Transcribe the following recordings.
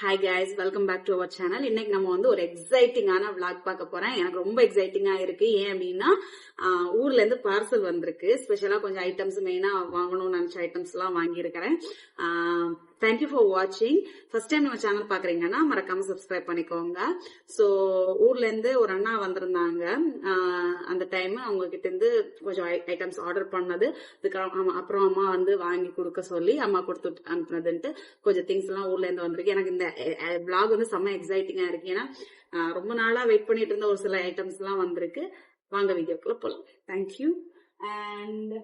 Hi guys welcome back to our channel இன்னைக்கு நம்ம வந்து ஒரு எக்ஸைட்டிங்கான விளாக் பார்க்க போறேன். எனக்கு ரொம்ப எக்ஸைட்டிங்கா இருக்கு. ஏன் அப்படின்னா ஊர்ல இருந்து பார்சல் வந்திருக்கு. ஸ்பெஷலா கொஞ்சம் ஐட்டம்ஸ் மெயினா வாங்கணும்னு நினைச்ச ஐட்டம்ஸ் எல்லாம் வாங்கியிருக்கிறேன். தேங்க்யூ ஃபார் வாட்சிங் ஃபர்ஸ்ட் டைம் நம்ம சேனல் பாக்குறீங்கன்னா மறக்காம சப்ஸ்கிரைப் பண்ணிக்கோங்க. ஸோ ஊர்ல இருந்து ஒரு அண்ணா வந்திருந்தாங்க. அந்த டைம் அவங்க கிட்ட இருந்து கொஞ்சம் ஐட்டம்ஸ் ஆர்டர் பண்ணது. அதுக்கு அப்புறம் அம்மா வந்து வாங்கி கொடுக்க சொல்லி அம்மா கொடுத்து அனுப்புனதுன்ட்டு கொஞ்சம் திங்ஸ் எல்லாம் ஊர்ல இருந்து வந்திருக்கு. எனக்கு இந்த பிளாக் வந்து செம்ம எக்ஸைட்டிங்கா இருக்கு. ஏன்னா ரொம்ப நாளா வெயிட் பண்ணிட்டு இருந்த ஒரு சில ஐட்டம்ஸ் எல்லாம் வந்திருக்கு. வாங்க வீடியோக்குள்ள போலாம். தேங்க்யூ அண்ட்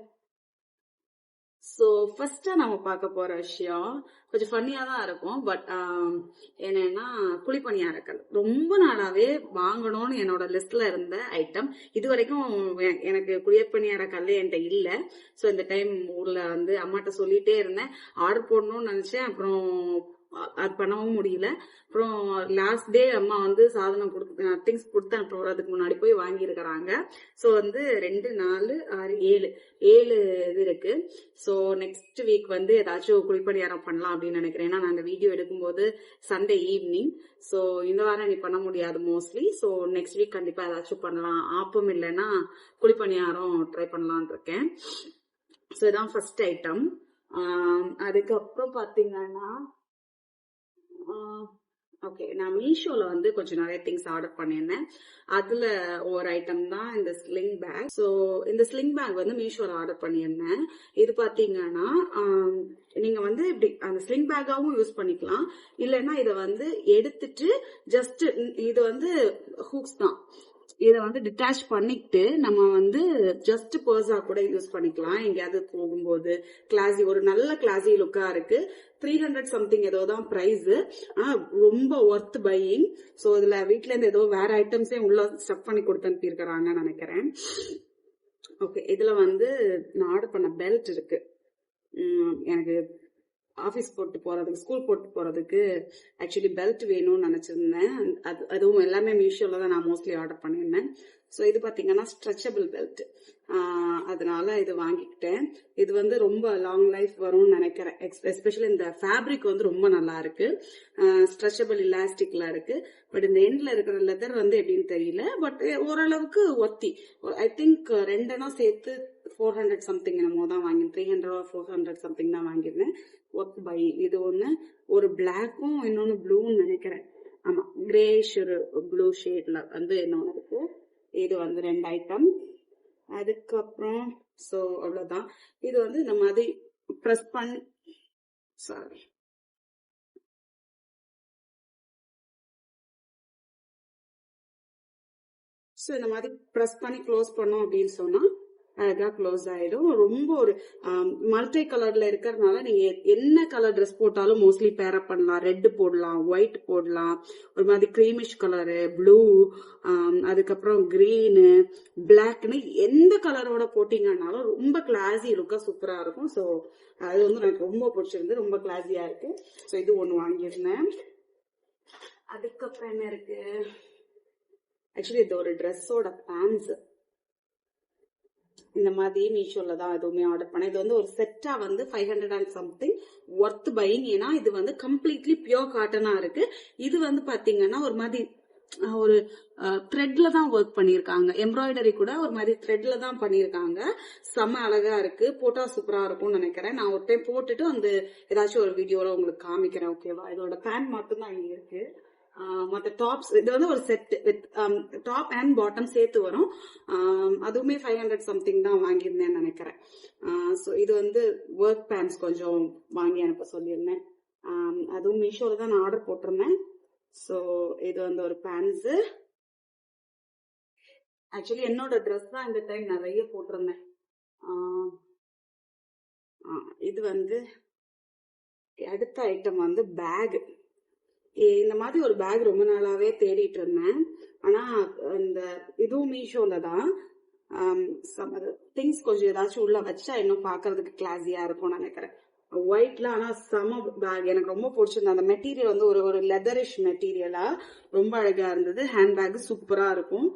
ஸோ ஃபர்ஸ்டா நம்ம பார்க்க போற விஷயம் கொஞ்சம் ஃபன்னியா தான் இருக்கும் பட் um, என்னன்னா குழிப்பணியாரக்கல் ரொம்ப நாளாவே வாங்கணும்னு என்னோட லிஸ்ட்ல இருந்த ஐட்டம் இது வரைக்கும் எ- எனக்கு குழிப்பணியாரக்கல் என்கிட்ட இல்ல. ஸோ இந்த டைம் ஊர்ல வந்து அம்மாட்ட சொல்லிட்டே இருந்தேன். ஆர்டர் போடணும்னு நினைச்சேன் அப்புறம் அது பண்ணவும் முடியல. அப்புறம் லாஸ்ட் டே அம்மா வந்து சாதனம் கொடுத்து திங்ஸ் கொடுத்து அனுப்புறதுக்கு முன்னாடி போய் வாங்கியிருக்கிறாங்க. ஸோ வந்து ரெண்டு நாலு ஆறு ஏழு. ஏழு இது இருக்கு. ஸோ நெக்ஸ்ட் வீக் வந்து ஏதாச்சும் குழிப்பணியாரம் பண்ணலாம் அப்படின்னு நினைக்கிறேன். ஏன்னா நான் வீடியோ எடுக்கும்போது சண்டே ஈவினிங் ஸோ இந்த வாரம் நீ பண்ண முடியாது மோஸ்ட்லி ஸோ நெக்ஸ்ட் வீக் கண்டிப்பாக ஏதாச்சும் பண்ணலாம். ஆப்பம் இல்லைன்னா குழிப்பணியாரம் ட்ரை பண்ணலான் இருக்கேன். ஸோ இதான் ஃபர்ஸ்ட் ஐட்டம் அதுக்கப்புறம் பார்த்தீங்கன்னா ஓகே நான் மீஷோல வந்து கொஞ்சம் நிறைய திங்ஸ் ஆர்டர் பண்ணியிருந்தேன். அதுல ஒரு ஐட்டம் தான் இந்த ஸ்லிங் பேக் ஸோ இந்த ஸ்லிங் பேக் வந்து மீஷோல ஆர்டர் பண்ணியிருந்தேன். இது பாத்தீங்கன்னா நீங்க வந்து இப்படி அந்த ஸ்லிங் பேக்காவும் யூஸ் பண்ணிக்கலாம். இல்லைன்னா இதை வந்து எடுத்துட்டு ஜஸ்ட் இது வந்து ஹூக்ஸ் தான். இதை வந்து டிட்டாச் பண்ணிக்கிட்டு நம்ம வந்து ஜஸ்ட் பர்ஸா கூட யூஸ் பண்ணிக்கலாம். எங்கேயாவது போகும்போது கிளாசி ஒரு நல்ல கிளாசி லுக்கா இருக்கு. த்ரீ ஹண்ட்ரட் சம்திங் ஏதோ தான் ப்ரைஸ் ஆனா ரொம்ப ஒர்த் பையிங் ஸோ இதுல வீட்ல இருந்து ஏதோ வேற ஐட்டம்ஸே உள்ள ஸ்டப் பண்ணி கொடுத்து அனுப்பியிருக்கிறாங்கன்னு நினைக்கிறேன். ஓகே இதுல வந்து நான் ஆர்டர் பண்ண பெல்ட் இருக்கு. எனக்கு ஆஃபீஸ் போட்டு போறதுக்கு ஸ்கூல் போட்டு போறதுக்கு ஆக்சுவலி பெல்ட் வேணும்னு நினைச்சிருந்தேன். அது அதுவும் எல்லாமே மீஷோல தான் நான் மோஸ்ட்லி ஆர்டர் பண்ணியிருந்தேன். ஸோ இது பார்த்தீங்கன்னா ஸ்ட்ரெச்சபிள் பெல்ட் அதனால இது வாங்கிக்கிட்டேன். இது வந்து ரொம்ப லாங் லைஃப் வரும்னு நினைக்கிறேன். எஸ்பெஷலி இந்த ஃபேப்ரிக் வந்து ரொம்ப நல்லா இருக்கு. ஸ்ட்ரெச்சபிள் இலாஸ்டிக்ல இருக்கு. பட் இந்த எண்ட்ல இருக்கிற லெதர் வந்து எப்படின்னு தெரியல. பட் ஓரளவுக்கு ஒத்தி ஐ திங்க் ரெண்டனா சேர்த்து ஃபோர் ஹண்ட்ரட் சம்திங் என்னமோ தான் வாங்கினேன் three hundred four hundred something தான் வாங்கியிருந்தேன். ஒர்க் பை இது ஒன்று ஒரு பிளாக்கும் இன்னொன்று ப்ளூன்னு நினைக்கிறேன். ஆமா கிரேஷ் ஒரு ப்ளூ ஷேட்ல வந்து இன்னொன்று இருக்கு? இது வந்து ரெண்டு ஐட்டம் அதுக்கப்புறம் ஸோ அவ்வளோதான் இது வந்து இந்த மாதிரி ப்ரெஸ் பண்ணி சாரி ஸோ இந்த மாதிரி ப்ரெஸ் பண்ணி க்ளோஸ் பண்ணோம் அப்படின்னு சொன்னால் அழகா க்ளோஸ் ஆயிடும். ரொம்ப ஒரு மல்டி கலர்ல இருக்கிறதுனால நீங்க என்ன கலர் ட்ரெஸ் போட்டாலும் மோஸ்ட்லி பேரப் பண்ணலாம். ரெட் போடலாம் ஒயிட் போடலாம். ஒரு மாதிரி கிரீமிஷ் கலரு ப்ளூ அதுக்கப்புறம் கிரீனு பிளாக்னு எந்த கலரோட போட்டீங்கன்னாலும் ரொம்ப கிளாஸி லுக்கா சூப்பரா இருக்கும். ஸோ அது வந்து எனக்கு ரொம்ப பிடிச்சிருந்து ரொம்ப கிளாஸியா இருக்கு. ஸோ இது ஒன்று வாங்கியிருந்தேன். அதுக்கப்புறம் என்ன இருக்கு? ஆக்சுவலி இது ஒரு ட்ரெஸ்ஸோட பேண்ட்ஸ் இந்த மாதிரி மீஷோல தான் எதுவுமே ஆர்டர் பண்ணேன். இது வந்து ஒரு செட்டா வந்து five hundred and something worth buying ஏன்னா இது வந்து கம்ப்ளீட்லி பியோர் காட்டனா இருக்கு. இது வந்து பாத்தீங்கன்னா ஒரு மாதிரி ஒரு த்ரெட்ல தான் ஒர்க் பண்ணியிருக்காங்க. எம்ப்ராய்டரி கூட ஒரு மாதிரி த்ரெட்ல தான் பண்ணியிருக்காங்க. செம்ம அழகா இருக்கு. போட்டா சூப்பரா இருக்கும்னு நினைக்கிறேன். நான் ஒரு டைம் போட்டுட்டு வந்து ஏதாச்சும் ஒரு வீடியோல உங்களுக்கு காமிக்கிறேன் ஓகேவா இதோட பேண்ட் மட்டும் தான் இங்க இருக்கு. மற்ற டாப்ஸ் இது வந்து ஒரு set with top and bottom சேர்த்து வரும். அதுவுமே ஃபைவ் ஹண்ட்ரட் சம்திங் தான் வாங்கியிருந்தேன் நினைக்கிறேன். ஸோ இது வந்து ஒர்க் பேண்ட்ஸ் கொஞ்சம் வாங்கி அனுப்ப சொல்லியிருந்தேன். அதுவும் மீஷோல தான் நான் ஆர்டர் போட்டிருந்தேன். ஸோ இது வந்து ஒரு பேண்ட்ஸு ஆக்சுவலி என்னோட ட்ரெஸ் தான் இந்த டைம் நிறைய போட்டிருந்தேன். இது வந்து அடுத்த ஐட்டம் வந்து பேகு இந்த மாதிரி ஒரு பேக் ரொம்ப நாளாவே தேடிட்டு இருந்தேன். ஆனா இந்த இதுவும் மீஷோல தான் திங்ஸ் கொஞ்சம் ஏதாச்சும் உள்ள வச்சா இன்னும் பாக்குறதுக்கு கிளாஸியா இருக்கும்னு நினைக்கிறேன். ஒயிட்ல ஆனா செம பேக் எனக்கு ரொம்ப பிடிச்சிருந்தது. அந்த மெட்டீரியல் வந்து ஒரு ஒரு லெதரிஷ் மெட்டீரியலா ரொம்ப அழகா இருந்தது. ஹேண்ட் பேக் சூப்பரா இருக்கும்.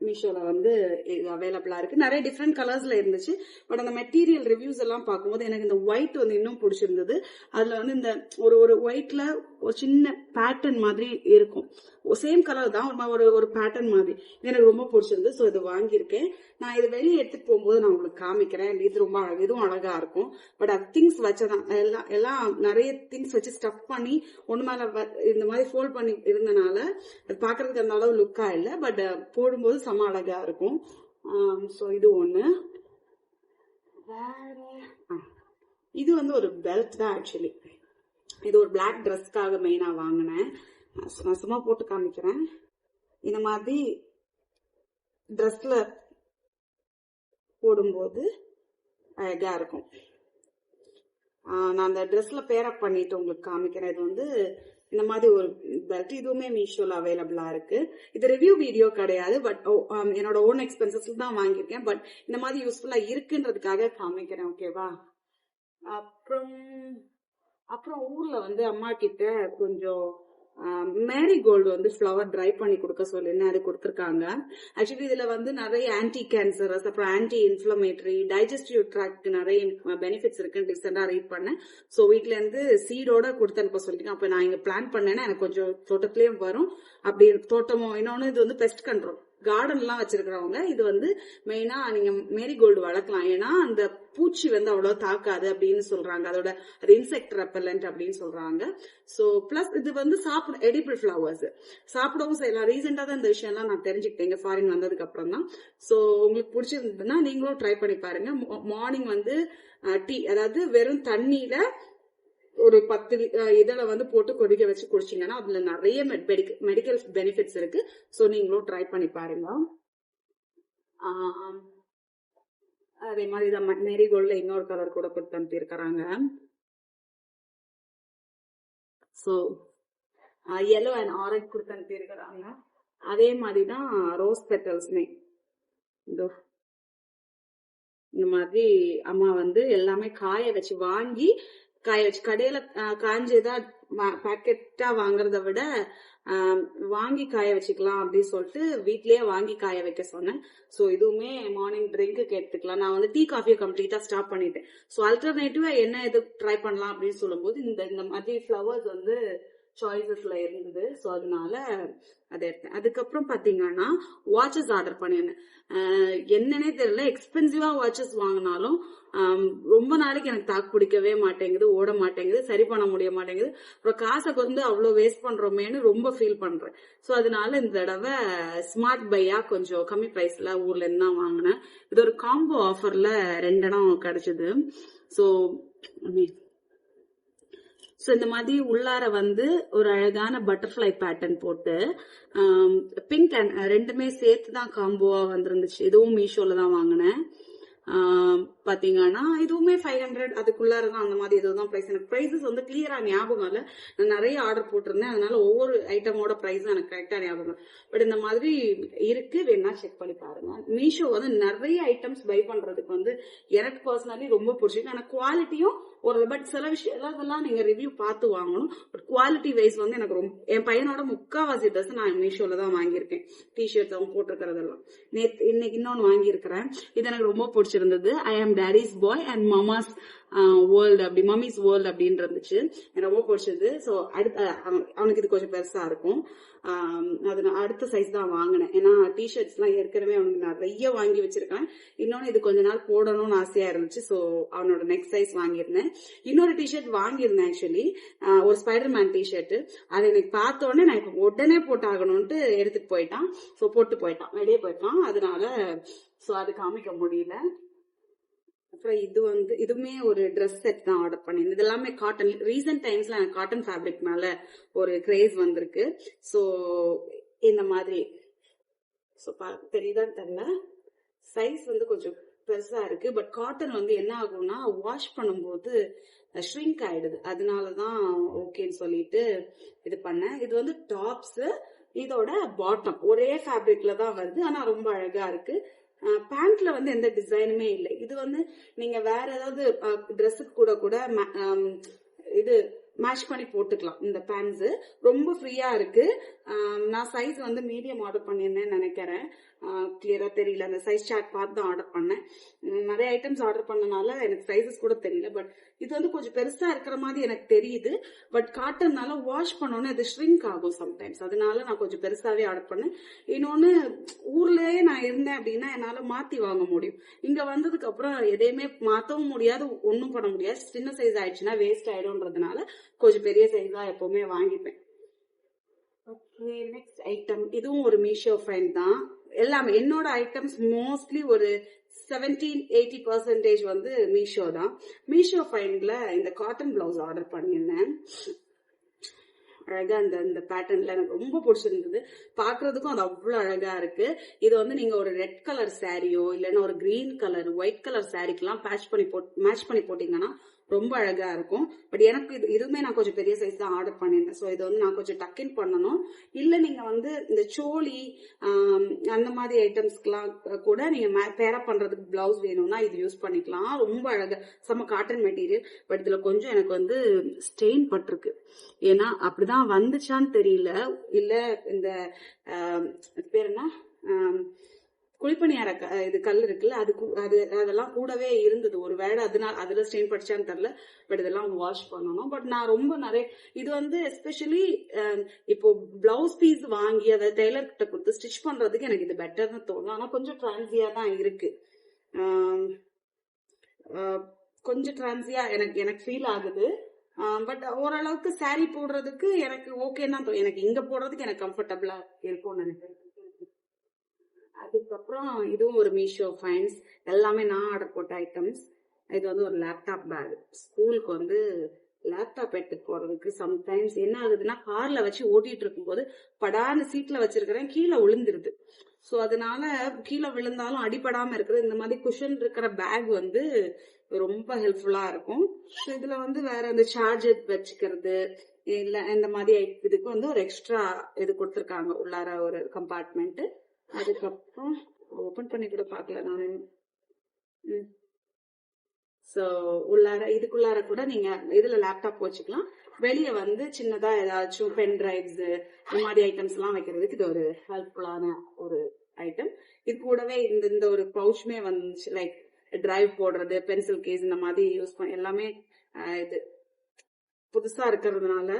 மீஷோல வந்து அவைலபிளா இருக்கு. நிறைய டிஃப்ரெண்ட் கலர்ஸ்ல இருந்துச்சு. பட் அந்த மெட்டீரியல் ரிவ்யூஸ் எல்லாம் பார்க்கும்போது எனக்கு இந்த ஒயிட் வந்து இன்னும் பிடிச்சிருந்தது. அதுல வந்து இந்த ஒரு ஒரு ஒயிட்ல ஒரு சின்ன பேட்டர்ன் மாதிரி இருக்கும். சேம் கலர் தான் ஒரு ஒரு ஒரு பேட்டர்ன் மாதிரி. இது எனக்கு ரொம்ப பிடிச்சிருந்து ஸோ இது வாங்கியிருக்கேன். நான் இது வெளியே எடுத்துட்டு போகும்போது நான் உங்களுக்கு காமிக்கிறேன். இது ரொம்ப அழகு இதுவும் அழகா இருக்கும். பட் அது திங்ஸ் வச்சதான். எல்லாம் எல்லாம் நிறைய திங்ஸ் வச்சு ஸ்டஃப் பண்ணி ஒன்று மேல வ- இந்த மாதிரி ஃபோல்ட் பண்ணி இருந்தனால அது பார்க்கறதுக்கு அந்த அளவு லுக்கா இல்லை பட் போடும்போது செம அழகா இருக்கும். ஸோ இது ஒன்று வேற இது வந்து ஒரு பெல்ட் தான் ஆக்சுவலி இது ஒரு பிளாக் ட்ரெஸ்க்காக மெயினாக வாங்கினேன். நான் சும்மா போட்டு காமிக்கிறேன். இந்த மாதிரி ட்ரெஸ்ல போடும்போது அழகா இருக்கும். நான் அந்த ட்ரெஸ்ல பேரப் பண்ணிட்டு உங்களுக்கு காமிக்கிறேன். இது வந்து இந்த மாதிரி ஒரு பெல்ட் இதுவுமே மீஷோல அவைலபிளா இருக்கு. இது ரிவ்யூ வீடியோ கிடையாது பட் என்னோட ஓன் எக்ஸ்பென்சஸ்ல தான் வாங்கியிருக்கேன். பட் இந்த மாதிரி யூஸ்ஃபுல்லா இருக்குன்றதுக்காக காமிக்கிறேன் ஓகேவா அப்புறம் அப்புறம் ஊர்ல வந்து அம்மா கிட்ட கொஞ்சம் மேரி கோல்டு வந்து ஃப்ளவர் ட்ரை பண்ணி கொடுக்க சொல்லிருந்தேன் அது கொடுத்துருக்காங்க. ஆக்சுவலி இதுல வந்து நிறைய ஆன்டி கேன்சரஸ் அப்புறம் ஆன்டி இன்ஃப்ளமேட்ரி டைஜஸ்டிவ் ட்ராக்ட் நிறைய பெனிஃபிட்ஸ் இருக்குன்னு ரீசெண்டா ரீட் பண்ணேன். ஸோ வீட்ல இருந்து சீடோட கொடுத்து அனுப்ப சொல்லிருக்கேன் அப்ப நான் இங்க பிளான் பண்ணேன்னா எனக்கு கொஞ்சம் தோட்டத்திலயும் வரும். அப்படி தோட்டமும் இன்னொன்னு இது வந்து பெஸ்ட் கண்ட்ரோல் கார்டன்லாம் வச்சிருக்கிறவங்க இது வந்து மெயினா நீங்க மேரிகோல்டு வளர்க்கலாம். ஏன்னா அந்த பூச்சி வந்து அவ்வளவு தாக்காது அப்படின்னு சொல்றாங்க. அதோட அது இன்செக்ட் ரெப்பலண்ட் அப்படின்னு சொல்றாங்க. சோ பிளஸ் இது வந்து சாப்பிட எடிபிள் ஃபிளவர்ஸ் சாப்பிடவும் செய்யலாம். ரீசெண்டா தான் இந்த விஷயம் எல்லாம் நான் தெரிஞ்சுக்கிட்டேன். ஃபாரின் வந்ததுக்கு அப்புறம் தான். சோ உங்களுக்கு பிடிச்சிருந்ததுன்னா நீங்களும் ட்ரை பண்ணி பாருங்க. மார்னிங் வந்து டீ அதாவது வெறும் தண்ணியில ஒரு பத்து இதில் வந்து போட்டு கொதிக்க வச்சு குடிச்சீங்கன்னா அதுல நிறைய மெடிக்கல் பெனிஃபிட்ஸ் இருக்கு. ஸோ நீங்களும் ட்ரை பண்ணி பாருங்க. அதே மாதிரி தான் மேரிகோல்ட்ல இன்னொரு கலர் கூட கொடுத்து அனுப்பியிருக்கிறாங்க ஸோ எல்லோ அண்ட் ஆரஞ்ச் கொடுத்து அனுப்பியிருக்கிறாங்க அதே மாதிரி தான் ரோஸ் பெட்டல்ஸ்மே இதோ. இந்த மாதிரி அம்மா வந்து எல்லாமே காய வச்சு வாங்கி கடையில அஹ், காஞ்சதா பேக்கெட்டா வாங்குறத விட வாங்கி காய வச்சுக்கலாம் அப்படின்னு சொல்லிட்டு வீட்லயே வாங்கி காய வைக்க சொன்னேன். ஸோ இதுவுமே மார்னிங் ட்ரிங்க்கு எடுத்துக்கலாம். நான் வந்து டீ காஃபியை கம்ப்ளீட்டா ஸ்டாப் பண்ணிட்டேன். ஸோ அல்டர்னேட்டிவா என்ன இது ட்ரை பண்ணலாம் அப்படின்னு சொல்லும்போது இந்த இந்த மாதிரி ஃப்ளவர்ஸ் வந்து சாய்ஸஸ்ல இருந்தது ஸோ அதனால அதை எடுத்தேன். அதுக்கப்புறம் பாத்தீங்கன்னா வாட்சஸ் ஆர்டர் பண்ணியிருந்தேன் என்னன்னே தெரியல. எக்ஸ்பென்சிவா வாட்சஸ் வாங்கினாலும் ரொம்ப நாளைக்கு எனக்கு தாக்கு பிடிக்கவே மாட்டேங்குது ஓட மாட்டேங்குது சரி பண்ண முடிய மாட்டேங்குது. அப்புறம் காசை வந்து அவ்வளோ வேஸ்ட் பண்றோமேன்னு ரொம்ப ஃபீல் பண்றேன். ஸோ அதனால இந்த தடவை ஸ்மார்ட் பையா கொஞ்சம் கம்மி பிரைஸ்ல ஊர்ல இருந்து தான் வாங்கினேன். இது ஒரு காம்போ ஆஃபர்ல ரெண்டு இடம் கிடைச்சது ஸோ ஸோ இந்த மாதிரி உள்ளார வந்து ஒரு அழகான பட்டர்ஃப்ளை பேட்டர்ன் போட்டு பிங்க் அண்ட் ரெண்டுமே சேர்த்து தான் காம்போவா வந்திருந்துச்சு. இதுவும் மீஷோல தான் வாங்கினேன் பாத்தீங்கன்னா இதுவுமே ஃபைவ் ஹண்ட்ரட் அதுக்குள்ளார தான் அந்த மாதிரி இதுதான் ப்ரைஸ் எனக்கு ப்ரைஸஸ் வந்து கிளியரா ஞாபகம் இல்லை. நான் நிறைய ஆர்டர் போட்டிருந்தேன். அதனால ஒவ்வொரு ஐட்டமோட ப்ரைஸும் எனக்கு கரெக்டா ஞாபகம் பட் இந்த மாதிரி இருக்கு வேணா செக் பண்ணி பாருங்க. மீஷோ வந்து நிறைய ஐட்டம்ஸ் பை பண்றதுக்கு வந்து எனக்கு பர்சனலி ரொம்ப பிடிச்சிருக்கு. ஆனா குவாலிட்டியும் ஒரு பட் சில விஷயம் இதெல்லாம் நீங்க ரிவ்யூ பார்த்து வாங்கணும். பட் குவாலிட்டி வைஸ் வந்து எனக்கு ரொம்ப என் பையனோட முக்காவாசி ட்ரெஸ் நான் மீஷோல தான் வாங்கியிருக்கேன். டிஷர்ட்ஸ் அவங்க போட்டிருக்கிறதெல்லாம். நேத்து இன்னைக்கு இன்னொன்னு வாங்கியிருக்கிறேன். இது எனக்கு ரொம்ப பிடிச்சிருந்தது. I am daddy's boy and mama's world அப்படி மம்மிஸ் வேர்ல்டு அப்படின்னு இருந்துச்சு. எனக்கு ரொம்ப பிடிச்சது. ஸோ அடுத்த அவனுக்கு இது கொஞ்சம் பெருசா இருக்கும். அது நான் அடுத்த சைஸ் தான் வாங்கினேன். ஏன்னா டிஷர்ட்ஸ்லாம் ஏற்கனவே அவனுக்கு நிறைய வாங்கி வச்சிருக்கேன். இன்னொன்று இது கொஞ்ச நாள் போடணும்னு ஆசையா இருந்துச்சு. ஸோ அவனோட நெக்ஸ்ட் சைஸ் வாங்கியிருந்தேன். இன்னொரு டிஷர்ட் வாங்கியிருந்தேன் ஆக்சுவலி ஒரு ஸ்பைடர் மேன் டிஷர்ட் அதை எனக்கு பார்த்த உடனே நான் இப்போ உடனே போட்டாகணும்ட்டு எடுத்துட்டு போயிட்டான். ஸோ போட்டு போயிட்டான். வெளியே போயிட்டான். அதனால ஸோ அது காமிக்க முடியல. அப்புறம் இது வந்து இதுவுமே ஒரு ட்ரெஸ் செட் தான் ஆர்டர் பண்ணியிருந்தேன். இது எல்லாமே காட்டன் ரீசெண்ட் டைம்ஸ்ல எனக்கு காட்டன் ஃபேப்ரிக் மேல ஒரு கிரேஸ் வந்திருக்கு. ஸோ இந்த மாதிரி. ஸோ தெரியுதான்னு தெரியல. சைஸ் வந்து கொஞ்சம் பெருசா இருக்கு. பட் காட்டன் வந்து என்ன ஆகும்னா வாஷ் பண்ணும்போது ஷ்ரிங்க் ஆயிடுது. அதனால தான் ஓகேன்னு சொல்லிட்டு இது பண்ணேன். இது வந்து டாப்ஸ் இதோட பாட்டம் ஒரே ஃபேப்ரிக்ல தான் வருது. ஆனா ரொம்ப அழகா இருக்கு. பேண்ட்ல வந்து எந்த டிசைனுமே இல்லை. இது வந்து நீங்க வேற ஏதாவது ட்ரெஸ்ஸுக்கு கூட கூட இது மேட்ச் பண்ணி போட்டுக்கலாம் இந்த பேண்ட்ஸ் ரொம்ப ஃப்ரீயா இருக்கு. நான் சைஸ் வந்து மீடியம் ஆர்டர் பண்ணியிருந்தேன்னு நினைக்கிறேன். கிளியரா தெரியல. அந்த சைஸ் சார்ட் பார்த்து தான் ஆர்டர் பண்ணேன். நிறைய ஐட்டம்ஸ் ஆர்டர் பண்ணனால எனக்கு சைஸஸ் கூட தெரியல. பட் இது வந்து கொஞ்சம் பெருசா இருக்கிற மாதிரி எனக்கு தெரியுது. பட் காட்டன்னால வாஷ் பண்ணோன்னே அது ஷ்ரிங்க் ஆகும் சம்டைம்ஸ் அதனால நான் கொஞ்சம் பெருசாவே ஆர்டர் பண்ணேன். இன்னொன்னு ஊர்லயே நான் இருந்தேன் அப்படின்னா என்னால மாத்தி வாங்க முடியும். இங்க வந்ததுக்கு அப்புறம் எதையுமே மாத்தவும் முடியாது ஒன்றும் பண்ண முடியாது. சின்ன சைஸ் ஆயிடுச்சுன்னா வேஸ்ட் ஆயிடும்ன்றதுனால கொஞ்சம் பெரிய சைஸா எப்பவுமே வாங்கிப்பேன். நெக்ஸ்ட் ஐட்டம் இதுவும் ஒரு மீஷோ ஃபைன் தான். எல்லாமே என்னோட ஐட்டம்ஸ் மோஸ்ட்லி ஒரு செவன்டீன் எயிட்டி பர்சன்டேஜ் வந்து மீஷோ தான். மீஷோ ஃபைன்ல இந்த காட்டன் பிளவுஸ் ஆர்டர் பண்ணியிருந்தேன். அழகா அந்த இந்த பேட்டர்ன்ல எனக்கு ரொம்ப பிடிச்சிருந்தது. பாக்குறதுக்கும் அது அவ்வளவு அழகா இருக்கு. இது வந்து நீங்க ஒரு ரெட் கலர் சாரியோ இல்லைன்னா ஒரு கிரீன் கலர் ஒயிட் கலர் சாரிக்கெல்லாம் பேட்ச் பண்ணி போட் மேட்ச் பண்ணி போட்டீங்கன்னா ரொம்ப அழகா இருக்கும். பட் எனக்கு இது இதுவுமே நான் கொஞ்சம் பெரிய சைஸ் தான் ஆர்டர் பண்ணியிருந்தேன். ஸோ இதை வந்து நான் கொஞ்சம் டக்கின் பண்ணணும். இல்லை நீங்க வந்து இந்த சோழி அந்த மாதிரி ஐட்டம்ஸ்க்குலாம் கூட நீங்க பேரப் பண்றதுக்கு பிளவுஸ் வேணும்னா இது யூஸ் பண்ணிக்கலாம். ரொம்ப அழகா செம்ம காட்டன் மெட்டீரியல் பட் இதுல கொஞ்சம் எனக்கு வந்து ஸ்டெயின் பட்டிருக்கு. ஏன்னா அப்படிதான் வந்துச்சான்னு தெரியல. இல்ல இந்த பேர் என்ன? குழிப்பணியார க- இது கல் இருக்குல்ல அது கூ- அது அதெல்லாம் கூடவே இருந்தது. ஒரு வேளை அதனால அதுல ஸ்டெயின் படிச்சான்னு தெரியல பட் இதெல்லாம் வாஷ் பண்ணணும். பட் நான் ரொம்ப நிறைய இது வந்து எஸ்பெஷலி இப்போ பிளவுஸ் பீஸ் வாங்கி அதை டெய்லர் கிட்ட கொடுத்து ஸ்டிச் பண்றதுக்கு எனக்கு இது பெட்டர்னு தோணும் ஆனா கொஞ்சம் டிரான்சியா தான் இருக்கு. கொஞ்சம் டிரான்சியா எனக்கு எனக்கு ஃபீல் ஆகுது. பட் ஓரளவுக்கு சாரி போடுறதுக்கு எனக்கு ஓகேன்னா எனக்கு இங்க போடுறதுக்கு எனக்கு கம்ஃபர்டபுளா இருக்கும்னு நினைக்கிறேன். அதுக்கப்புறம் இதுவும் ஒரு மீஷோ ஃபைன்ஸ் எல்லாமே நான் ஆர்டர் போட்ட ஐட்டம்ஸ் இது வந்து ஒரு லேப்டாப் பேக் ஸ்கூலுக்கு வந்து லேப்டாப் எடுத்துட்டு போறதுக்கு சம்டைம்ஸ் என்ன ஆகுதுன்னா கார்ல வச்சு ஓட்டிட்டு இருக்கும்போது படான சீட்ல வச்சிருக்கிறேன் கீழே விழுந்துருது. ஸோ அதனால கீழே விழுந்தாலும் அடிபடாம இருக்கிறது. இந்த மாதிரி குஷன் இருக்கிற பேக் வந்து ரொம்ப ஹெல்ப்ஃபுல்லா இருக்கும். ஸோ இதுல வந்து வேற இந்த சார்ஜர் வச்சுக்கிறது இல்ல இந்த மாதிரி இதுக்கு வந்து ஒரு எக்ஸ்ட்ரா இது கொடுத்துருக்காங்க உள்ளார ஒரு கம்பார்ட்மெண்ட் அதுக்கப்புறம் ஓபன் பண்ணி கூட பார்க்கல நான். ஸோ உள்ளார இதுக்குள்ளார கூட நீங்க இதுல லேப்டாப் வச்சுக்கலாம். வெளியே வந்து சின்னதா ஏதாச்சும் பென் டிரைவ்ஸ் இந்த மாதிரி ஐட்டம்ஸ் எல்லாம் வைக்கிறதுக்கு இது ஒரு ஹெல்ப்ஃபுல்லான ஒரு ஐட்டம் இது கூடவே இந்த இந்த ஒரு பவுச்சுமே வந்துச்சு லைக் டிரைவ் போடுறது பென்சில் கேஸ் இந்த மாதிரி யூஸ் பண்ண எல்லாமே இது புதுசா இருக்கிறதுனால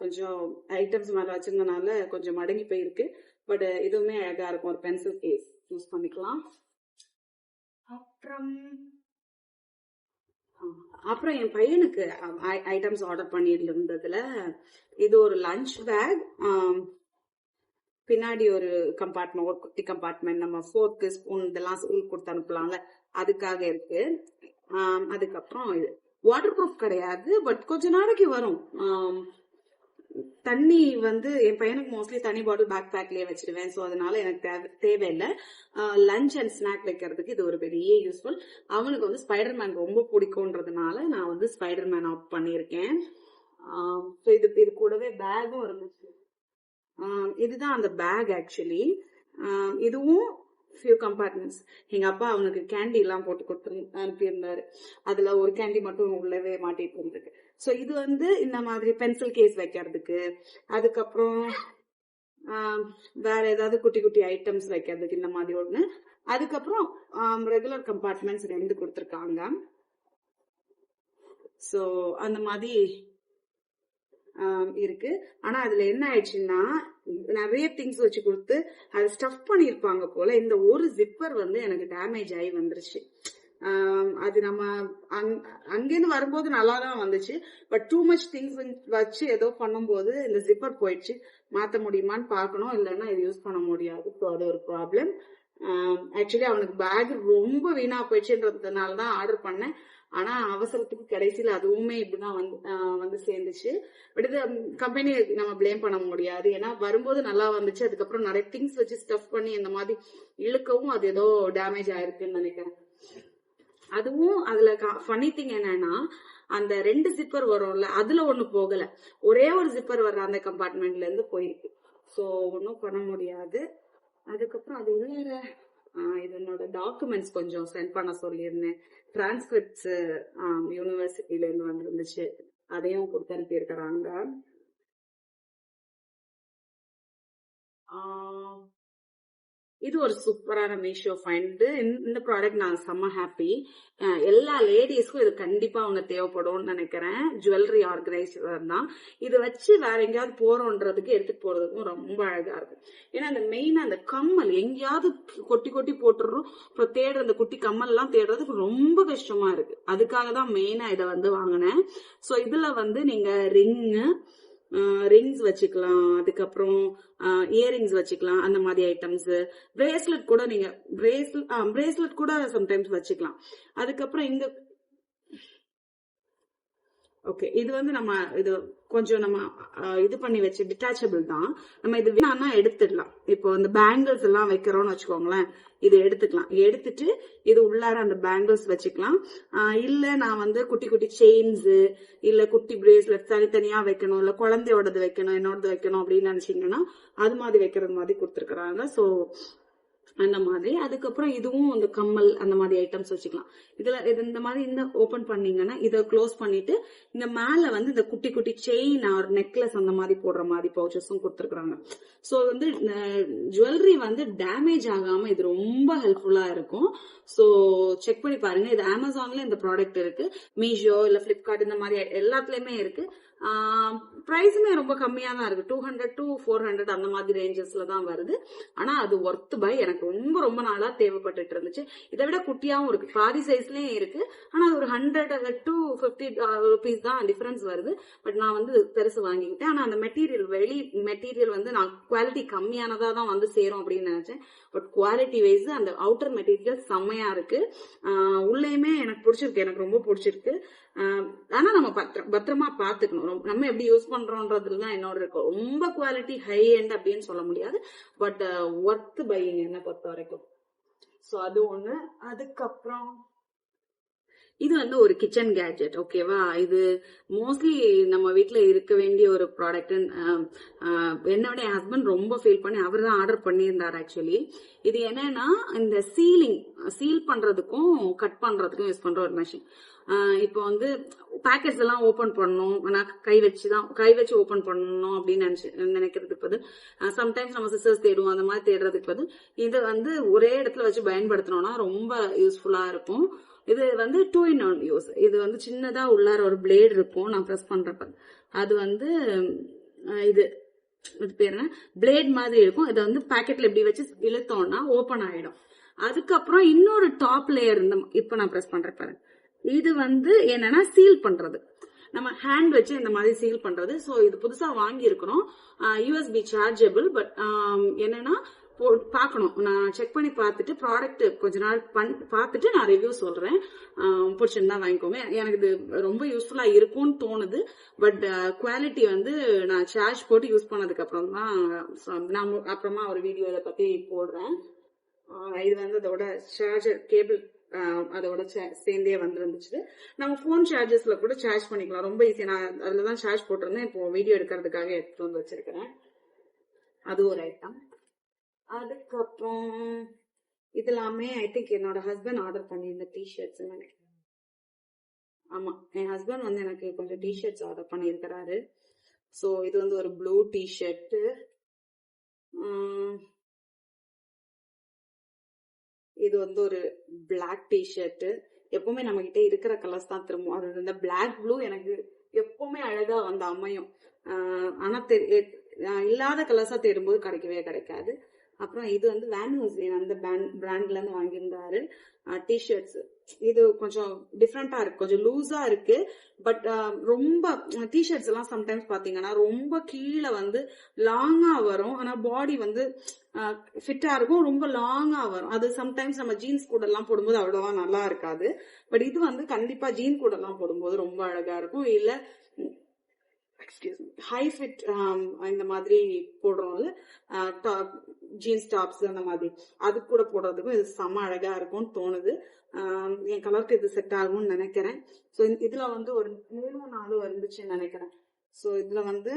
கொஞ்சம் ஐட்டம்ஸ் மேல வச்சிருந்தனால கொஞ்சம் மடங்கி போயிருக்கு. பட் இதுவுமே அழகா இருக்கும். ஒரு பென்சில் கேஸ் யூஸ் பண்ணிக்கலாம். அப்புறம் அப்புறம் என் பையனுக்கு ஐட்டம்ஸ் ஆர்டர் பண்ணியிருந்ததுல இது ஒரு லஞ்ச் பேக் பின்னாடி ஒரு கம்பார்ட்மெண்ட் ஒரு குட்டி கம்பார்ட்மெண்ட் நம்ம ஃபோர்க்கு ஸ்பூன் இதெல்லாம் ஸ்கூல் கொடுத்து அனுப்பலாம்ல அதுக்காக இருக்கு. அதுக்கப்புறம் இது வாட்டர் ப்ரூஃப் கிடையாது பட் கொஞ்ச நாளைக்கு வரும். தண்ணி வந்து என் பையனுக்கு மோஸ்ட்லி தண்ணி பாட்டில் பேக் பேக்லயே வச்சிருவேன். ஸோ அதனால எனக்கு தேவை தேவையில்லை. லஞ்ச் அண்ட் ஸ்நாக் வைக்கிறதுக்கு இது ஒரு பெரிய யூஸ்ஃபுல் அவனுக்கு வந்து ஸ்பைடர் மேன் ரொம்ப பிடிக்கும்ன்றதுனால நான் வந்து ஸ்பைடர் மேன் ஆஃப் பண்ணியிருக்கேன் இது இது கூடவே பேகும் இருந்துச்சு. இதுதான் அந்த பேக் ஆக்சுவலி இதுவும் ஃபியூ கம்பார்ட்மெண்ட்ஸ் எங்க அப்பா அவனுக்கு கேண்டி எல்லாம் போட்டு கொடுத்து அனுப்பியிருந்தாரு. அதுல ஒரு கேண்டி மட்டும் உள்ளவே மாட்டிட்டு இருந்திருக்கு. ஸோ இது வந்து இந்த மாதிரி பென்சில் கேஸ் வைக்கிறதுக்கு. அதுக்கப்புறம் வேற ஏதாவது குட்டி குட்டி ஐட்டம்ஸ் வைக்கிறதுக்கு இந்த மாதிரி ஒண்ணு. அதுக்கப்புறம் ரெகுலர் கம்பார்ட்மெண்ட்ஸ் ரெண்டு கொடுத்துருக்காங்க. ஸோ அந்த மாதிரி இருக்கு. ஆனா அதுல என்ன ஆயிடுச்சுன்னா நிறைய திங்ஸ் வச்சு கொடுத்து அதை ஸ்டஃப் பண்ணிருப்பாங்க போல இந்த ஒரு ஜிப்பர் வந்து எனக்கு டேமேஜ் ஆகி வந்துருச்சு. அது நம்ம அங்- அங்கேருந்து வரும்போது நல்லா தான் வந்துச்சு பட் டூ மச் திங்ஸ் வச்சு ஏதோ பண்ணும்போது இந்த ஜிப்பர் போயிடுச்சு. மாற்ற முடியுமான்னு பார்க்கணும். இல்லைன்னா இது யூஸ் பண்ண முடியாது. ஸோ அது ஒரு ப்ராப்ளம் ஆக்சுவலி அவனுக்கு பேக் ரொம்ப வீணா போயிடுச்சுன்றதுனால தான் ஆர்டர் பண்ணேன். ஆனா அவசரத்துக்கு கடைசியில் அதுவுமே இப்படிதான் வந்து வந்து சேர்ந்துச்சு. பட் இது கம்பெனி நம்ம ப்ளேம் பண்ண முடியாது. ஏன்னா வரும்போது நல்லா வந்துச்சு. அதுக்கப்புறம் நிறைய திங்ஸ் வச்சு ஸ்டஃப் பண்ணி இந்த மாதிரி இழுக்கவும் அது ஏதோ டேமேஜ் ஆயிருக்குன்னு நினைக்கிறேன். அதுவும் அதுல ஃபனி திங் என்னன்னா அந்த ரெண்டு ஜிப்பர் வரும்ல அதுல ஒண்ணு போகல. ஒரே ஒரு ஜிப்பர் வர்ற அந்த கம்பார்ட்மெண்ட்ல இருந்து போயிருக்கு. ஸோ ஒன்றும் பண்ண முடியாது. அதுக்கப்புறம் அது உள்ள இதனோட டாக்குமெண்ட்ஸ் கொஞ்சம் சென்ட் பண்ண சொல்லியிருந்தேன். டிரான்ஸ்கிரிப்ட்ஸ் யூனிவர்சிட்டில இருந்து வந்துருந்துச்சு. அதையும் கொடுத்து அனுப்பியிருக்கிறாங்க. இது ஒரு சூப்பரான மீஷோ ஃபைண்டு இந்த ப்ராடக்ட் நான் செம்ம ஹாப்பி எல்லா லேடிஸ்க்கும் இது கண்டிப்பா அவங்க தேவைப்படும்னு நினைக்கிறேன். ஜுவல்லரி ஆர்கனைசர் தான். இதை வச்சு வேற எங்கேயாவது போறோன்றதுக்கு எடுத்துட்டு போறதுக்கும் ரொம்ப அழகா இருக்கும். ஏன்னா அந்த மெயினா அந்த கம்மல் எங்கேயாவது கொட்டி கொட்டி போட்டுடுறோம். அப்புறம் தேடுற அந்த குட்டி கம்மல் எல்லாம் தேடுறதுக்கு ரொம்ப கஷ்டமா இருக்கு. அதுக்காக தான் மெயினா இதை வந்து வாங்கினேன். ஸோ இதுல வந்து நீங்க ரிங்கு ரிங்ஸ் வச்சுக்கலாம். அதுக்கப்புறம் இயரிங்ஸ் வச்சுக்கலாம். அந்த மாதிரி ஐட்டம்ஸ் பிரேஸ்லெட் கூட நீங்க பிரேஸ்லெட் பிரேஸ்லெட் கூட சம்டைம்ஸ் வச்சுக்கலாம். அதுக்கப்புறம் இங்க ஓகே இது வந்து நம்ம இது கொஞ்சம் நம்ம இது பண்ணி வச்சு டிட்டாச்சபிள் தான். நம்ம இது வேணாம்னா எடுத்துடலாம். இப்போ இந்த பேங்கிள்ஸ் எல்லாம் வைக்கிறோம்னு வச்சுக்கோங்களேன் இது எடுத்துக்கலாம். எடுத்துட்டு இது உள்ளார அந்த பேங்கிள்ஸ் வச்சுக்கலாம். இல்ல நான் வந்து குட்டி குட்டி செயின்ஸ் இல்ல குட்டி பிரேஸ்லெட் தனித்தனியா வைக்கணும் இல்ல குழந்தையோடது வைக்கணும் என்னோடது வைக்கணும் அப்படின்னு நினைச்சீங்கன்னா அது மாதிரி வைக்கிறது மாதிரி கொடுத்துருக்குறாங்க. ஸோ அந்த மாதிரி. அதுக்கப்புறம் இதுவும் இந்த கம்மல் அந்த மாதிரி ஐட்டம்ஸ் வச்சுக்கலாம். இதுல இது இந்த மாதிரி இந்த ஓபன் பண்ணீங்கன்னா இதை க்ளோஸ் பண்ணிட்டு இந்த மேல வந்து இந்த குட்டி குட்டி செயின் ஆர் நெக்லஸ் அந்த மாதிரி போடுற மாதிரி பவுச்சஸும் கொடுத்துருக்காங்க ஸோ வந்து ஜுவல்லரி வந்து டேமேஜ் ஆகாம இது ரொம்ப ஹெல்ப்ஃபுல்லா இருக்கும். ஸோ செக் பண்ணி பாருங்க. இது அமேசான்ல இந்த ப்ராடக்ட் இருக்கு. மீஷோ இல்ல பிளிப்கார்ட் இந்த மாதிரி எல்லாத்துலயுமே இருக்கு. ப்ரைஸுமே ரொம்ப கம்மியாக தான் இருக்குது two hundred to four hundred அந்த மாதிரி ரேஞ்சஸில் தான் வருது. ஆனால் அது ஒர்த் பை எனக்கு ரொம்ப ரொம்ப நாளாக தேவைப்பட்டுட்டு இருந்துச்சு. இதை விட குட்டியாகவும் இருக்குது பாதி சைஸ்லேயும் இருக்குது ஆனால் அது ஒரு ஹண்ட்ரட் டு ஃபிஃப்டி ருபீஸ் தான் டிஃப்ரென்ஸ் வருது. பட் நான் வந்து பெருசு வாங்கிக்கிட்டேன். ஆனால் அந்த மெட்டீரியல் வெளி மெட்டீரியல் வந்து நான் குவாலிட்டி கம்மியானதாக தான் வந்து சேரும் அப்படின்னு நினச்சேன். பட் குவாலிட்டி வைஸ் அந்த அவுட்டர் மெட்டீரியல் செம்மையாக இருக்குது உள்ளேயுமே எனக்கு பிடிச்சிருக்கு. எனக்கு ரொம்ப பிடிச்சிருக்கு. ஆனா நம்ம பத்திர- பத்திரமா பாத்துக்கணும் நம்ம எப்படி யூஸ் பண்றோம்ன்றதுல தான் என்னோட இருக்கும் ரொம்ப குவாலிட்டி ஹை எண்ட் அப்படின்னு சொல்ல முடியாது. பட் ஒர்த் uh, பையிங் என்ன பொறுத்த வரைக்கும் ஸோ அது ஒண்ணு. அதுக்கப்புறம் இது வந்து ஒரு கிச்சன் கேட்ஜெட் ஓகேவா இது மோஸ்ட்லி நம்ம வீட்டில் இருக்க வேண்டிய ஒரு ப்ராடக்ட் என்னோட என் ஹஸ்பண்ட் ரொம்ப ஃபீல் பண்ணி அவர் தான் ஆர்டர் பண்ணியிருந்தார் ஆக்சுவலி இது என்னன்னா இந்த சீலிங் சீல் பண்றதுக்கும் கட் பண்றதுக்கும் யூஸ் பண்ற ஒரு மெஷின் இப்போ வந்து பேக்கெட்ஸ் எல்லாம் ஓபன் பண்ணணும். நான் கை வச்சு தான் கை வச்சு ஓபன் பண்ணணும் அப்படின்னு நினைச்சு நினைக்கிறதுக்கு பதில் சம்டைம்ஸ் நம்ம சிஸ்டர்ஸ் தேடுவோம். அந்த மாதிரி தேடுறதுக்கு பதில் இதை வந்து ஒரே இடத்துல வச்சு பயன்படுத்தினோம்னா ரொம்ப யூஸ்ஃபுல்லா இருக்கும். இது வந்து டூ இன் ஒன் யூஸ் இது வந்து சின்னதா உள்ளார ஒரு பிளேடு இருக்கும். நான் ப்ரெஸ் பண்றப்ப. அது வந்து இது. இது பேர் என்ன? பிளேட் மாதிரி இருக்கும். இதை வந்து பாக்கெட்ல இப்படி வச்சு இழுத்தோம்னா ஓபன் ஆயிடும். அதுக்கப்புறம் இன்னொரு டாப் லேயர் இந்த இப்ப நான் ப்ரெஸ் பண்றேன் பாருங்க இது வந்து என்னன்னா சீல் பண்றது. நம்ம ஹேண்ட் வச்சு இந்த மாதிரி சீல் பண்றது. ஸோ இது புதுசா வாங்கி இருக்கிறோம் யூஎஸ்பி சார்ஜபிள் பட் என்னன்னா போ- பார்க்கணும். நான் செக் பண்ணி பார்த்துட்டு ப்ராடக்ட் கொஞ்ச நாள் பண் பார்த்துட்டு நான் ரிவ்யூ சொல்றேன். பிடிச்சிருந்தா வாங்கிக்கோங்க. எனக்கு இது ரொம்ப யூஸ்ஃபுல்லா இருக்கும்னு தோணுது. பட் குவாலிட்டி வந்து நான் சார்ஜ் போட்டு யூஸ் பண்ணதுக்கு அப்புறம் தான் நான் அப்புறமா ஒரு வீடியோ இதை பத்தி போடுறேன். இது வந்து அதோட சார்ஜர் கேபிள் அதோட சேர்ந்தே வந்துருந்துச்சு. நம்ம ஃபோன் சார்ஜஸ்ல கூட சார்ஜ் பண்ணிக்கலாம். ரொம்ப ஈஸி நான் அதுல தான் சார்ஜ் போட்டிருந்தேன். இப்போ வீடியோ எடுக்கிறதுக்காக எடுத்துட்டு வந்து வச்சிருக்கிறேன். அது ஒரு ஐட்டம் அதுக்கப்புறம் இதெல்லாமே ஐ திங்க் என்னோட ஹஸ்பண்ட் ஆர்டர் பண்ணியிருந்த டிஷர்ட்ஸ் நினைக்கிறேன். ஆமா என் ஹஸ்பண்ட் வந்து எனக்கு கொஞ்சம் டிஷர்ட்ஸ் ஆர்டர் பண்ணியிருக்கிறாரு. ஸோ இது வந்து ஒரு ப்ளூ டிஷர்ட் இது வந்து ஒரு பிளாக் டிஷர்ட் எப்பவுமே நம்ம கிட்ட இருக்கிற கலர்ஸ் தான் திரும்பும். அது இந்த பிளாக் ப்ளூ எனக்கு எப்பவுமே அழகா வந்து அமையும். ஆனா தெரி- இல்லாத கலர்ஸா தேடும்போது கிடைக்கவே கிடைக்காது. அப்புறம் இது வந்து வேன் ஹூஸ்லின் அந்த பிராண்ட்ல இருந்து வாங்கியிருந்தாரு. டிஷர்ட்ஸ் இது கொஞ்சம் டிஃப்ரெண்டா இருக்கு. கொஞ்சம் லூஸா இருக்கு. பட் ரொம்ப டிஷர்ட்ஸ் எல்லாம் சம்டைம்ஸ் பாத்தீங்கன்னா ரொம்ப கீழே வந்து லாங்கா வரும். ஆனா பாடி வந்து ஃபிட்டா இருக்கும். ரொம்ப லாங்கா வரும். அது சம்டைம்ஸ் நம்ம ஜீன்ஸ் கூட எல்லாம் போடும்போது அவ்வளவா நல்லா இருக்காது. பட் இது வந்து கண்டிப்பா ஜீன் கூட எல்லாம் போடும்போது ரொம்ப அழகா இருக்கும். இல்ல எக்ஸ்கியூஸ் ஹை ஃபிட் இந்த மாதிரி போடுறோம்ல ஜீன்ஸ் டாப்ஸ் அந்த மாதிரி. அது கூட போடுறதுக்கும் இது செம அழகா இருக்கும்னு தோணுது. என் கலருக்கு இது செட் ஆகும்னு நினைக்கிறேன். ஸோ இதுல வந்து ஒரு மூணு நாலு இருந்துச்சுன்னு நினைக்கிறேன். ஸோ இதுல வந்து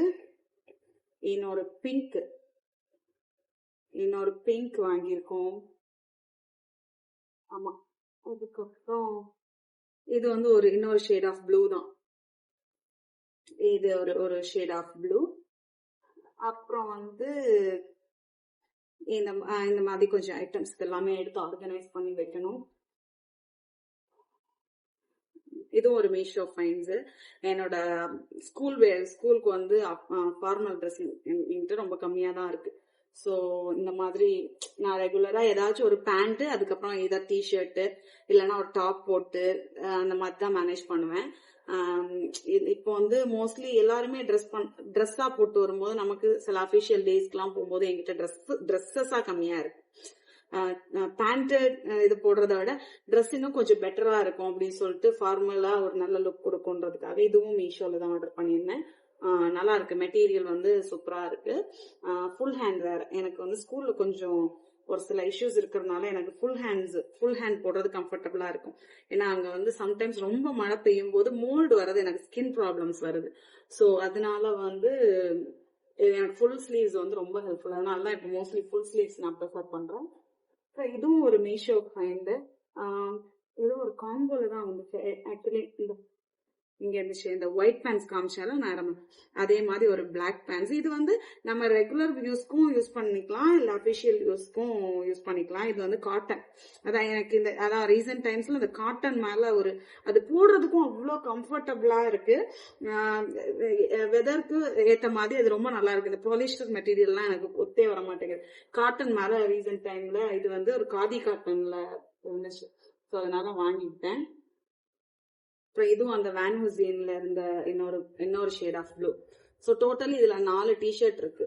இன்னொரு பிங்க் இன்னொரு பிங்க் வாங்கியிருக்கோம். ஆமா. அதுக்கப்புறம் இது வந்து ஒரு இன்னொரு ஷேட் ஆஃப் ப்ளூ தான். இது ஒரு ஒரு ஷேட் ஆஃப் ப்ளூ அப்புறம் வந்து இந்த இந்த மாதிரி கொஞ்சம் ஐட்டம்ஸ் எல்லாமே எடுத்து ஆர்கனைஸ் பண்ணி வைக்கணும். இதுவும் ஒரு மீஷோ ஃபைன்ஸ் என்னோட ஸ்கூல் வேர் ஸ்கூலுக்கு வந்து ஃபார்மல் ட்ரெஸ் என்கிட்ட ரொம்ப கம்மியாக தான் இருக்கு. ஸோ இந்த மாதிரி நான் ரெகுலரா ஏதாச்சும் ஒரு பேண்ட் அதுக்கப்புறம் ஏதாவது டிஷர்ட் இல்லைன்னா ஒரு டாப் போட்டு அந்த மாதிரி தான் மேனேஜ் பண்ணுவேன். இப்போ வந்து மோஸ்ட்லி எல்லாருமே ட்ரெஸ் பண் ட்ரெஸ்ஸா போட்டு வரும்போது நமக்கு சில அஃபிஷியல் டேஸ்க்குலாம் போகும்போது என்கிட்ட ட்ரெஸ் ட்ரெஸ்ஸஸா கம்மியா இருக்கு. பேண்ட் இது போடுறத விட ட்ரெஸ் இன்னும் கொஞ்சம் பெட்டரா இருக்கும் அப்படின்னு சொல்லிட்டு ஃபார்மலா ஒரு நல்ல லுக் கொடுக்குன்றதுக்காக இதுவும் மீஷோல தான் ஆர்டர் பண்ணியிருந்தேன். நல்லா இருக்கு. மெட்டீரியல் வந்து சூப்பரா இருக்கு. ஃபுல் ஹேண்ட் வேர் எனக்கு வந்து ஸ்கூல்ல கொஞ்சம் ஒரு சில இஷ்யூஸ் இருக்கிறதுனால எனக்கு ஃபுல் ஹேண்ட்ஸ் ஃபுல் ஹேண்ட் போடுறது கம்ஃபர்டபுளா இருக்கும். ஏன்னா அங்க வந்து சம்டைம்ஸ் ரொம்ப மழை பெய்யும் போது மோல்டு வர்றது எனக்கு ஸ்கின் ப்ராப்ளம்ஸ் வருது. ஸோ அதனால வந்து எனக்கு ஃபுல் ஸ்லீவ்ஸ் வந்து ரொம்ப ஹெல்ப்ஃபுல் அதனால தான் இப்போ மோஸ்ட்லி ஃபுல் ஸ்லீவ்ஸ் நான் ப்ரிஃபர் பண்றேன். அப்புறம் இதுவும் ஒரு மீஷோ ஃபைண்டு இது ஒரு காம்போல தான் வந்துச்சு ஆக்சுவலி இந்த இங்க இருந்துச்சு இந்த ஒயிட் பேண்ட்ஸ் காமிச்சாலும் நான் அதே மாதிரி ஒரு பிளாக் பேண்ட்ஸ் இது வந்து நம்ம ரெகுலர் யூஸ்க்கும் யூஸ் பண்ணிக்கலாம் இல்ல அபிஷியல் யூஸ்க்கும் யூஸ் பண்ணிக்கலாம். இது வந்து காட்டன் அதான் எனக்கு இந்த அதான் ரீசெண்ட் டைம்ஸ்ல இந்த காட்டன் மேல ஒரு அது போடுறதுக்கும் அவ்வளோ கம்ஃபர்டபுளா இருக்கு. வெதருக்கு ஏத்த மாதிரி அது ரொம்ப நல்லா இருக்கு. இந்த பாலிஸ்டர் மெட்டீரியல்லாம் எனக்கு ஒத்தே வர மாட்டேங்குது. காட்டன் மேல ரீசெண்ட் டைம்ல இது வந்து ஒரு காதி காட்டன்ல இருந்துச்சு. ஸோ அதனால வாங்கிட்டேன் அப்புறம் இதுவும் அந்த வேன் ஹுசீன்ல இருந்த இன்னொரு இன்னொரு shade of blue so total இதுல நாலு டிஷர்ட் இருக்கு.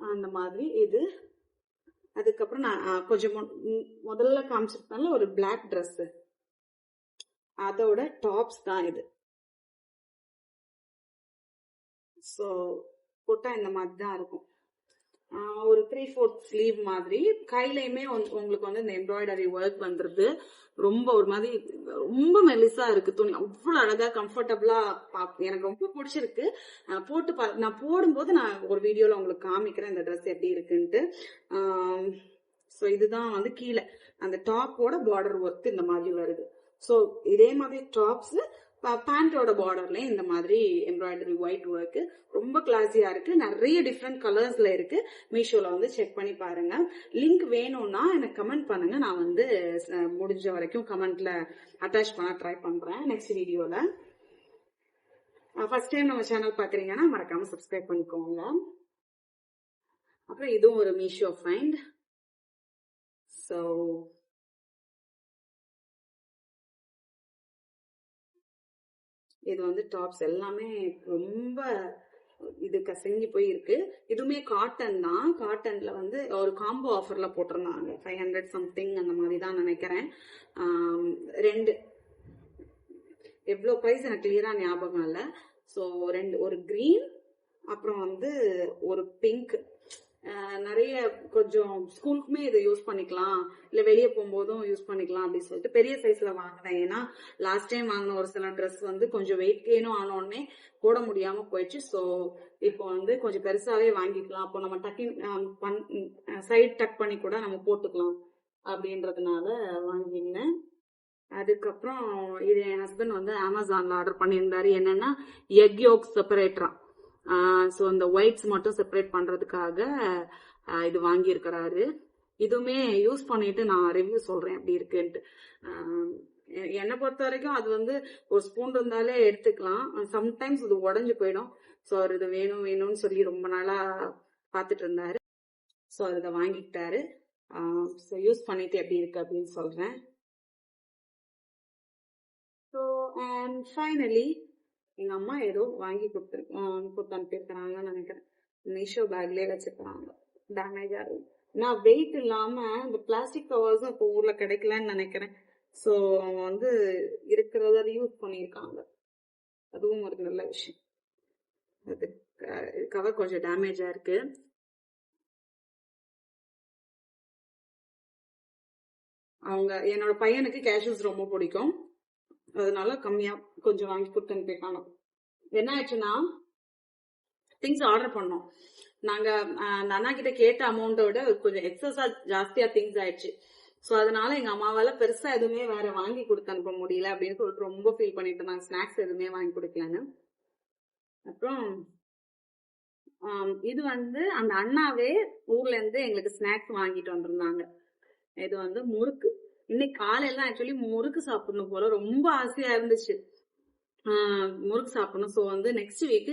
அந்த மாதிரி இது. அதுக்கப்புறம் நான் கொஞ்சம் முதல்ல காமிச்சிருந்தால ஒரு பிளாக் ட்ரெஸ் அதோட டாப்ஸ் தான் இது. ஸோ போட்டா இந்த மாதிரி தான் இருக்கும். ஒரு த்ரீ ஃபோர்த் ஸ்லீவ் மாதிரி கையிலயுமே வந்து- உங்களுக்கு வந்து இந்த எம்ப்ராய்டரி ஒர்க் வந்துருது. ரொம்ப ஒரு மாதிரி ரொம்ப மெலிசா இருக்கு. துணி அவ்வளவு அழகா கம்ஃபர்டபுளா எனக்கு ரொம்ப பிடிச்சிருக்கு. போட்டு பா நான் போடும்போது நான் ஒரு வீடியோல உங்களுக்கு காமிக்கிறேன் இந்த ட்ரெஸ் எப்படி இருக்குன்ட்டு. ஸோ இதுதான் வந்து கீழே. அந்த டாப்போட பார்டர் ஒர்க் இந்த மாதிரி வருது. ஸோ இதே மாதிரி டாப்ஸ் பேண்டோட பார்டர்லயும் இந்த மாதிரி எம்ப்ராய்டரி ஒயிட் ஒர்க் ரொம்ப கிளாஸியா இருக்கு. நிறைய டிஃப்ரெண்ட் கலர்ஸ்ல இருக்கு. மீஷோல வந்து செக் பண்ணி பாருங்க. லிங்க் வேணும்னா எனக்கு கமெண்ட் பண்ணுங்க. நான் வந்து முடிஞ்ச வரைக்கும் கமெண்ட்ல அட்டாச் பண்ண ட்ரை பண்றேன் நெக்ஸ்ட் வீடியோல ஃபர்ஸ்ட் டைம் நம்ம சேனல் பாக்குறீங்கன்னா மறக்காம சப்ஸ்கிரைப் பண்ணிக்கோங்க. அப்புறம் இதுவும் ஒரு மீஷோ ஃபைண்ட் ஸோ இது வந்து டாப்ஸ் எல்லாமே ரொம்ப இது கசங்கி போய் இருக்கு இதுவுமே காட்டன் தான். காட்டன்ல வந்து ஒரு காம்போ ஆஃபர்ல போட்டிருந்தாங்க. ஃபைவ் ஹண்ட்ரட் சம்திங் அந்த மாதிரி தான் நினைக்கிறேன். ரெண்டு. எவ்வளோ ப்ரைஸ் எனக்கு கிளியரா ஞாபகம் இல்லை. ஸோ ரெண்டு ஒரு கிரீன் அப்புறம் வந்து ஒரு பிங்க் நிறைய கொஞ்சம் ஸ்கூலுக்குமே இதை யூஸ் பண்ணிக்கலாம். இல்லை வெளியே போகும்போதும் யூஸ் பண்ணிக்கலாம் அப்படின்னு சொல்லிட்டு பெரிய சைஸ்ல வாங்கினேன். ஏன்னா லாஸ்ட் டைம் வாங்கின ஒரு சில ட்ரெஸ் வந்து கொஞ்சம் வெயிட் கெயினும் ஆனோடனே போட முடியாம போயிடுச்சு. ஸோ இப்போ வந்து கொஞ்சம் பெருசாவே வாங்கிக்கலாம். அப்போ நம்ம டக்கிங் பண் சைட் டக் பண்ணி கூட நம்ம போட்டுக்கலாம் அப்படின்றதுனால வாங்கினேன். அதுக்கப்புறம் இது என் ஹஸ்பண்ட் வந்து அமேசான்ல ஆர்டர் பண்ணியிருந்தாரு. என்னன்னா எக் யோக் செப்பரேட்டரா ஸோ இந்த ஒயிட்ஸ் மட்டும் செப்பரேட் பண்ணுறதுக்காக இது வாங்கியிருக்கிறாரு. இதுவுமே யூஸ் பண்ணிட்டு நான் ரிவ்யூ சொல்கிறேன் அப்படி இருக்குன்ட்டு. என்னை பொறுத்த வரைக்கும் அது வந்து ஒரு ஸ்பூன் இருந்தாலே எடுத்துக்கலாம். சம்டைம்ஸ் இது உடஞ்சு போயிடும். ஸோ அவர் இது வேணும் வேணும்னு சொல்லி ரொம்ப நாளாக பார்த்துட்டு இருந்தாரு. ஸோ அவர் இதை வாங்கிக்கிட்டாரு. ஸோ யூஸ் பண்ணிட்டு எப்படி இருக்கு அப்படின்னு சொல்கிறேன் ஸோ அண்ட் ஃபைனலி எங்க அம்மா ஏதோ வாங்கி கொடுத்து கொடுத்து அனுப்பியிருக்கிறாங்கன்னு நினைக்கிறேன். மீஷோ பேக்லயே வச்சிருக்கிறாங்க. டேமேஜா இருக்கு. நான் வெயிட் இல்லாம இந்த பிளாஸ்டிக் கவர்ஸும் இப்போ ஊர்ல கிடைக்கலன்னு நினைக்கிறேன். ஸோ அவங்க வந்து இருக்கிறத யூஸ் பண்ணியிருக்காங்க. அதுவும் ஒரு நல்ல விஷயம். அது கவர் கொஞ்சம் டேமேஜா இருக்கு. அவங்க என்னோட பையனுக்கு கேஷஸ் ரொம்ப பிடிக்கும். அதனால கம்மியா கொஞ்சம் வாங்கி கொடுத்து அனுப்பியிருக்காங்க. என்ன ஆச்சுன்னா திங்ஸ் ஆர்டர் பண்ணோம். நாங்க அந்த அண்ணா கிட்ட கேட்ட அமௌண்ட்டை விட கொஞ்சம் எக்ஸஸா ஜாஸ்தியா திங்ஸ் ஆயிடுச்சு. ஸோ அதனால எங்க அம்மாவால பெருசா எதுவுமே வேற வாங்கி கொடுத்து அனுப்ப முடியல அப்படின்னு சொல்லிட்டு ரொம்ப ஃபீல் பண்ணிட்டு இருந்தாங்க. ஸ்நாக்ஸ் எதுவுமே வாங்கி கொடுக்கலன்னு. அப்புறம் இது வந்து அந்த அண்ணாவே ஊர்ல இருந்து எங்களுக்கு ஸ்நாக்ஸ் வாங்கிட்டு வந்திருந்தாங்க. இது வந்து முறுக்கு. இன்னைக்கு காலையில தான் ஆக்சுவலி முறுக்கு சாப்பிடணும் போல ரொம்ப ஆசையா இருந்துச்சு. முறுக்கு சாப்பிடணும். ஸோ வந்து நெக்ஸ்ட் வீக்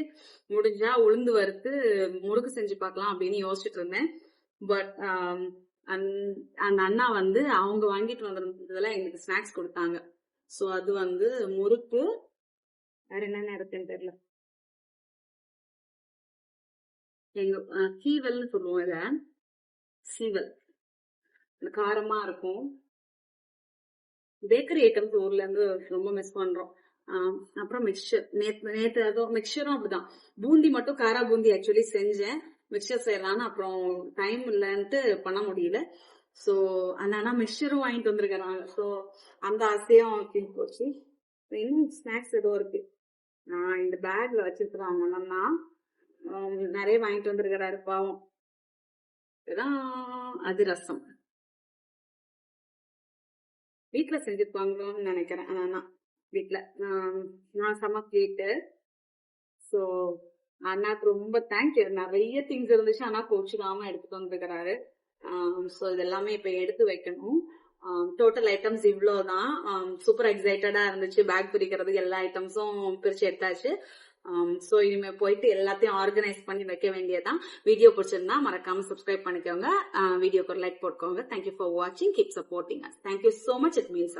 முடிஞ்சா உளுந்து வறுத்து முறுக்கு செஞ்சு பார்க்கலாம் அப்படின்னு யோசிச்சுட்டு இருந்தேன். பட் அந்த அண்ணா வந்து அவங்க வாங்கிட்டு வந்திருந்ததுல எங்களுக்கு ஸ்நாக்ஸ் கொடுத்தாங்க. ஸோ அது வந்து முறுக்கு வேற என்னென்ன இருக்குன்னு தெரியல. எங்க சீவல்னு சொல்லுவோம் இத. சீவல். காரமா இருக்கும். பேக்கரி ஐட்டம்ஸ் ஊர்ல இருந்து ரொம்ப மிஸ் பண்றோம். அப்புறம் மிக்சர் நேத்து நேத்து அதோ மிக்சரும் அப்படிதான். பூந்தி மட்டும் காரா பூந்தி ஆக்சுவலி செஞ்சேன். மிக்சர் செய்யலான்னு அப்புறம் டைம் இல்லைன்ட்டு பண்ண முடியல. ஸோ அந்த அண்ணா மிக்சரும் வாங்கிட்டு வந்திருக்கிறாங்க ஸோ அந்த ஆசையும் தீர்ந்து போச்சு. இன்னும் ஸ்நாக்ஸ் ஏதோ இருக்கு. நான் இந்த பேக்ல வச்சிருக்கிறாங்க அண்ணா நிறைய வாங்கிட்டு வந்திருக்கிறாரு பாவம். அது ரசம். வீட்டுல செஞ்சிருப்பாங்களோன்னு நினைக்கிறேன் ஆனா வீட்டில் நான் செம்ம ஸ்வீட்டு ஸோ அண்ணாக்கு ரொம்ப தேங்க்யூ நிறைய திங்ஸ் இருந்துச்சு. அண்ணா கோச்சுக்காம எடுத்துட்டு வந்திருக்கிறாரு. ஸோ இது எல்லாமே இப்போ எடுத்து வைக்கணும். டோட்டல் ஐட்டம்ஸ் இவ்வளோ தான் சூப்பர் எக்ஸைட்டடாக இருந்துச்சு. பேக் பிரிக்கிறதுக்கு எல்லா ஐட்டம்ஸும் பிரித்து எடுத்தாச்சு. ஸோ இனிமேல் போயிட்டு எல்லாத்தையும் ஆர்கனைஸ் பண்ணி வைக்க வேண்டியதான் வீடியோ பிடிச்சிருந்தா மறக்காம சப்ஸ்கிரைப் பண்ணிக்கோங்க. வீடியோக்கு ஒரு லைக் போட்டுக்கோங்க. தேங்க்யூ ஃபார் வாட்சிங் keep supporting us thank you so much it means